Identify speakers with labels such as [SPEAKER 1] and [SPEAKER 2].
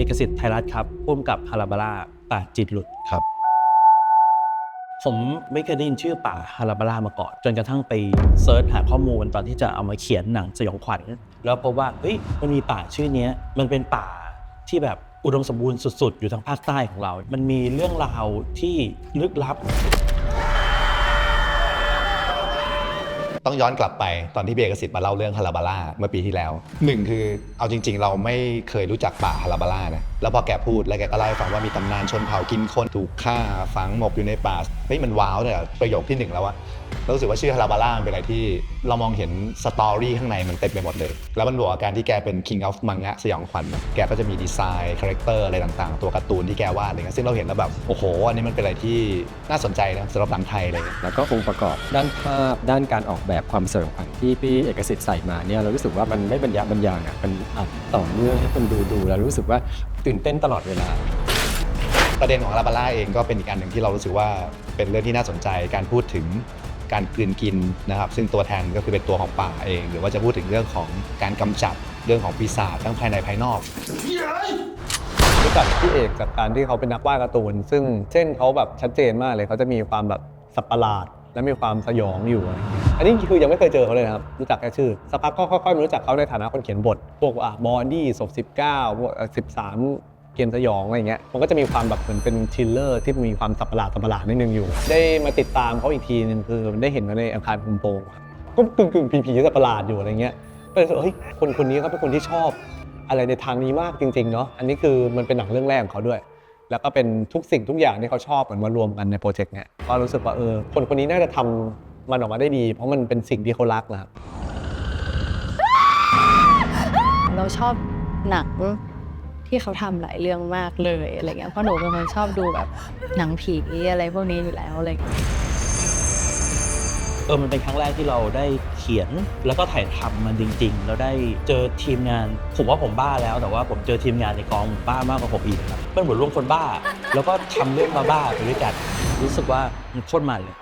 [SPEAKER 1] อกสิทธิ์ไทยรัฐครับพุ่มกับฮาราบาร่าป่าจิตหลุด
[SPEAKER 2] ครับ
[SPEAKER 1] ผมไม่เคยได้ยินชื่อป่าฮาราบาร่ามาก่อน จนกระทั่งไปเซิร์ชหาข้อมูลตอนที่จะเอามาเขียนหนังสยองขวัญแล้วพบว่าเฮ้ยมันมีป่าชื่อเนี้ยมันเป็นป่าที่แบบอุดมสมบูรณ์สุด ๆ อยู่ทางภาคใต้ของเรา มันมีเรื่องราวที่ลึกลับ
[SPEAKER 2] ต้องย้อนกลับไปตอนที่เบียกสิทธิ์มาเล่าเรื่องฮาราบาร่าเมื่อปีที่แล้วหนึ่งคือเอาจริง ๆ เราไม่เคยรู้จักป่าฮาราบาร่านะแล้วพอแกพูดแล้วแกก็เล่าให้ฟังว่ามีตำนานชนเผ่ากินคนถูกฆ่าฝังหมกอยู่ในป่าเฮ้ยมันว้าวเลยอะประโยคที่หนึ่งแล้วว่า เรารู้สึกว่าชื่อฮาราบาร่ามันเป็นอะไรที่เรามองเห็นสตอรี่ข้างในมันเต็มไปหมดเลย แล้วมันบวกกับการที่แกเป็น king of มังงะสยองขวัญอะแกก็จะมีดีไซน์คาแรคเตอร์อะไรต่างๆ ตัวการ์ตูนที่แกวาดอะไรเงี้ยซึ่งเราเห็นแล้วแบบโอ้โหอันนี้มันเป็นอะไรที่น่าสนใจนะสำหรับหนังไทยเลย
[SPEAKER 3] แล้วก็องค์ประกอบด้านภาพด้านการออกแบบความเสริมขวัญที่พี่เอกสิทธิ์ใส่มาเนี่ยเรารู้สึกว่ามันไม่บรรยะบรรยางอะมันอัดต่อเนื่องให้คนดูดูแล้วรู้สึกว่าตื่นเต้นตลอดเวลา
[SPEAKER 2] ประเด็นของลาบาร่าเองก็เป็นอีกการหนึ่งที่เรารู้สึกว่าเป็นเรื่องที่น่าสนใจการพูดถึง การกลืนกินนะครับ ซึ่งตัวแทนก็คือเป็นตัวของป่าเอง หรือว่าจะพูดถึงเรื่องของการกำจัดเรื่องของปีศาจทั้งภายในภายนอก
[SPEAKER 4] รู้จักพี่เอกจากการที่เขาเป็นนักวาดการ์ตูน ซึ่งเช่นเขาแบบชัดเจนมากเลยเขาจะมีความแบบสับประหลาดและมีความสยองอยู่ อันนี้คือยังไม่เคยเจอเขาเลยนะครับ รู้จักแค่ชื่อสักพักก็ค่อยๆรู้จักเขาในฐานะคนเขียนบท พวกอะบอดี้ศพ19พวกสิบสาม เกมสยองอะไรเงี้ยมันก็จะมีความแบบเหมือนเป็นทิลเลอร์ที่มีความสับประหลาดสับประหลาดนิดนึงอยู่ ได้มาติดตามเขาอีกทีนึงคือได้เห็นเขาในอาคารคุมโปงก็กึ่งกึ่งๆผีๆสับประหลาดอยู่อะไรเงี้ยก็เลยรู้สึกเฮ้ยคนคนนี้เขาเป็นคนที่ชอบอะไรในทางนี้มากจริงๆเนาะอันนี้คือมันเป็นหนังเรื่องแรกของเขาด้วย แล้วก็เป็นทุกสิ่งทุกอย่างที่เขาชอบเหมือนมารวมกันในโปรเจกต์เนี้ยก็รู้สึกว่าเออคนคนนี้น่าจะทำมันออกมาได้ดี เพราะมันเป็นสิ่งที่เขารักนะครับ
[SPEAKER 5] เราชอบหนัง ที่เขาทำหลายเรื่องมากเลยอะไรเงี้ยเพราะหนูเป็นคนชอบดูแบบหนังผีอะไรพวกนี้อยู่แล้วอะไรเงี้ย
[SPEAKER 1] เออมันเป็นครั้งแรกที่เราได้เขียนแล้วก็ถ่ายทำมันจริง ๆ แล้วได้เจอทีมงาน ผมว่าผมบ้าแล้วแต่ว่าผมเจอทีมงานในกองบ้ามากกว่าผมอีกครับมันเหมือนรวมคนบ้า แล้วก็ทำเรื่องมาบ้าไปด้วยกัน รู้สึกว่ามันโคตรมันเลย